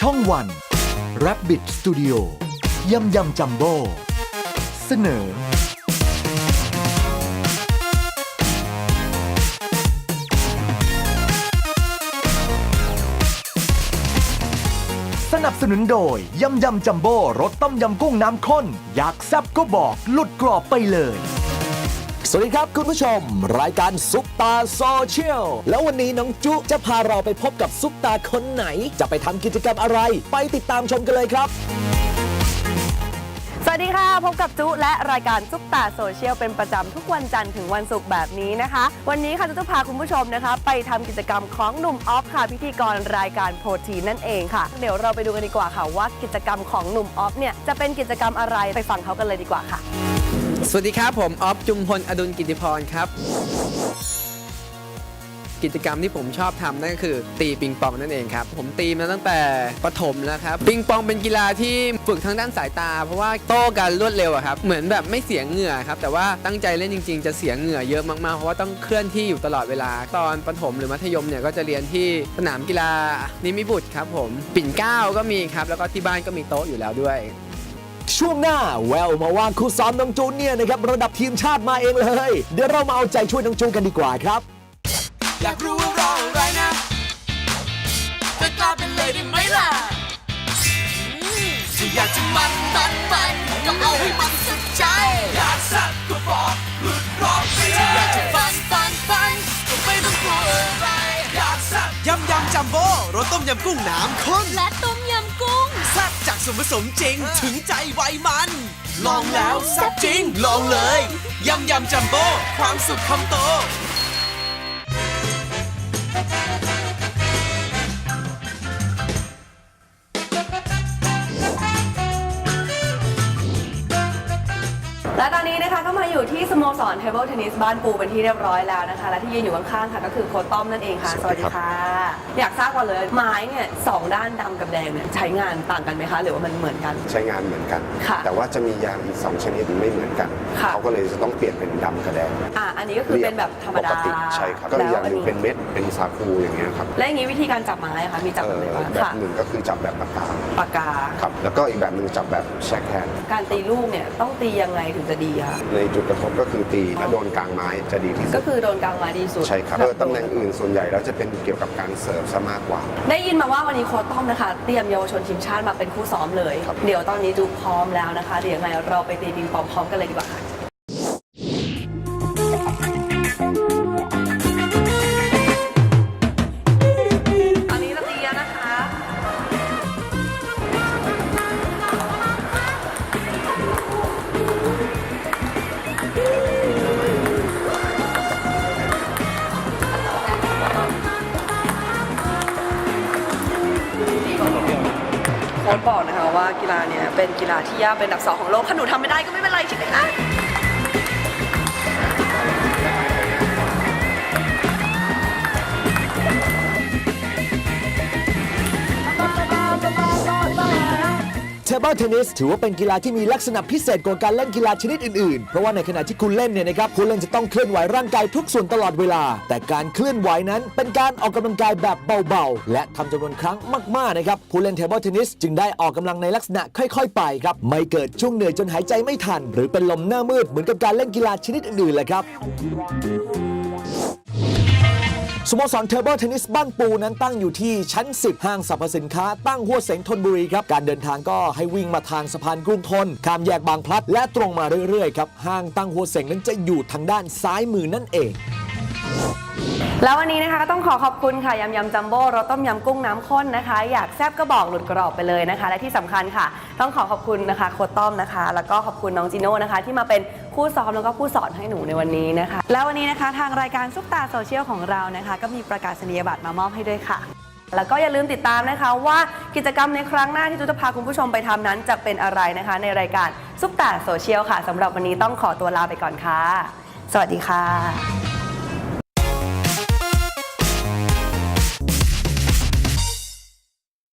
ช่องวัน Rabbit Studio ยำยำจัมโบ้เสนอ สนับสนุนโดย ยำยำจัมโบ้รสต้มยำกุ้งน้ำข้น อยากแซบก็บอกหลุดกรอบไปเลย สวัสดีครับคุณผู้ชม รายการซุปตาโซเชียลแล้ววันนี้น้องจุจะพาเราไปพบกับซุปตาคนไหน จะไปทำกิจกรรมอะไร ไปติดตามชมกันเลยครับ สวัสดีค่ะ พบกับจุและรายการซุปตาโซเชียลเป็นประจำทุกวันจันทร์ถึงวันศุกร์แบบนี้นะคะ วันนี้ค่ะจุจะพาคุณผู้ชมนะคะ ไปทำกิจกรรมของหนุ่มออฟค่ะพิธีกรรายการโปรตีนั่นเองค่ะ เดี๋ยวเราไปดูกันดีกว่าค่ะว่ากิจกรรมของหนุ่มออฟเนี่ยจะเป็นกิจกรรมอะไรไปฟังเขากันเลยดีกว่าค่ะ สวัสดีครับ ผมออฟจุมพลอดุลกิติพรครับ กิจกรรมที่ผมชอบทำนั่นก็คือ ตีปิงปองนั่นเองครับ ผมตีมาตั้งแต่ประถมแล้วครับ ปิงปองเป็นกีฬาที่ฝึกทางด้านสายตา เพราะว่าโต้กันรวดเร็วอะครับ เหมือนแบบไม่เสียเหงื่อครับ แต่ว่าตั้งใจเล่นจริง ๆ จะเสียเหงื่อเยอะมากๆ เพราะว่าต้องเคลื่อนที่อยู่ตลอดเวลา ตอนประถมหรือมัธยมเนี่ยก็จะเรียนที่สนามกีฬานิมิบุตรครับผม ปิ่นเกล้าก็มีครับ แล้วก็ที่บ้านก็มีโต๊ะอยู่แล้วด้วย ช่วงหน้าแววมาว่าครูซ้อมน้องจูเนี่ยนะครับระดับทีมชาติมาเองเลย เดี๋ยวเรามาเอาใจช่วยน้องจูกันดีกว่าครับ อยากรู้ว่ารออะไรนะจะกล้าเป็นเลยได้ไหมล่ะถ้าอยากจะมันมันมันก็เอาให้มันสุดใจ อยากสักก็บอกหลุดรอบไปเลยถ้าอยากจะฟันฟันฟันก็ไม่ต้องกลัวอะไรอยากสักยำยำจัมโบ้รสต้มยำกุ้งน้ำข้น และต้ม วนผสมจริงถึงใจไวมัน ลองแล้วแซ่บจริง ลองเลยยำยำจัมโบ้ความสุขคำโต และตอนนี้นะคะก็มาอยู่ที่สโมสรเทเบิลเทนนิสบ้านปูเป็นที่เรียบร้อยแล้วนะคะ และที่ยืนอยู่ข้างๆค่ะ ก็คือโค้ชต้อมนั่นเองค่ะ สวัสดีค่ะ อยากทราบก่อนเลยไม้เนี่ยสองด้านดำกับแดงเนี่ยใช้งานต่างกันไหมคะ หรือว่ามันเหมือนกัน ใช้งานเหมือนกัน ค่ะแต่ว่าจะมียางอีกสองชนิดไม่เหมือนกัน ค่ะ เขาก็เลยจะต้องเปลี่ยนเป็นดำกับแดงอะอันนี้ก็คือเป็นแบบธรรมดาปกติใช่ครับก็อีกอย่างหนึ่งแล้วเป็นเม็ดเป็นสาคูอย่างเงี้ยครับและอย่างนี้วิธีการจับไม้อะคะมีจับเอแบบอไหนบ้างแบบค่ะหนึ่งก็คือจับแบบปากกาปากกา ครับแล้วก็อีกแบบหนึ่งจับแบบแช็คแฮนด์การตีลูกเนี่ยต้องตียังไงถึงจะดีคะในจุดกระทบก็คือตีและโดนกลางไม้จะดีที่สุก็ดคือโดนกลางไม้ดีสุดใช่ครับเออตำแหน่งอื่นส่วนใหญ่แล้วจะเป็นเกี่ยวกับการเสิร์ฟซะมากกว่า ได้ยินมาว่าวันนี้โค้ชต้อมนะคะ เตรียมเยาวชนทีมชาติมาเป็นคู่ซ้อมเลย ครับ เดี๋ยวตอนนี้จูพร้อมแล้วนะคะเดี๋ยวยังไงเราไปตีปิงปองพร้อมกันเลยดีกว่าค่ะ ค้ชบอกนะคะว่ากีฬาเนี่ยเป็นกีฬาที่ยากเป็นอันดับสองของโลกถ้าหนูทำไม่ได้ก็ไม่เป็นไรใช่ไหมคะ ทเบิลเทนนิสถือว่าเป็นกีฬาที่มีลักษณะพิเศษกว่าการเล่นกีฬาชนิดอื่นๆ เพราะว่าในขณะที่คุณเล่นเนี่ยนะครับคุณเล่นจะต้องเคลื่อนไหวร่างกายทุกส่วนตลอดเวลา แต่การเคลื่อนไหวนั้นเป็นการออกกำลังกายแบบเบาๆ และทำจำนวนครั้งมากๆนะครับผู้เล่นเทเบิลเทนนิสจึงได้ออกกำลังในลักษณะค่อยๆ ไปครับไม่เกิดช่วงเหนื่อยจนหายใจไม่ทัน หรือเป็นลมหน้ามืดเหมือนกับการเล่นกีฬาชนิดอื่นๆเลยครับ สโมสรเทเบิลเทนนิสบ้านปูนั้นตั้งอยู่ที่ชั้น 10 ห้างสรรพสินค้าตั้งหัวเสงทนบุรีครับ การเดินทางก็ให้วิ่งมาทางสะพานกรุงทน ข้ามแยกบางพลัด และตรงมาเรื่อยๆครับ ห้างตั้งหัวเสงนั้นจะอยู่ทางด้านซ้ายมือนั่นเอง แล้ววันนี้นะคะก็ต้องขอขอบคุณค่ะยำยำจัมโบ้รสต้มยำกุ้งน้ำข้นนะคะ อยากแซบก็บอกหลุดกรอบไปเลยนะคะ และที่สำคัญค่ะ ต้องขอขอบคุณนะคะโคต้อมนะคะ แล้วก็ขอบคุณน้องจิโน่นะคะ ที่มาเป็นผู้ซ้อมแล้วก็ผู้สอนให้หนูในวันนี้นะคะ แล้ววันนี้นะคะทางรายการซุปตาโซเชียลของเรานะคะ ก็มีประกาศนียบัตรมามอบให้ด้วยค่ะ แล้วก็อย่าลืมติดตามนะคะว่ากิจกรรมในครั้งหน้าที่จุจะพาคุณผู้ชมไปทำนั้นจะเป็นอะไรนะคะ ในรายการซุปตาโซเชียลค่ะสำหรับวันนี้ต้องขอตัวลาไปก่อนค่ะ สวัสดีค่ะ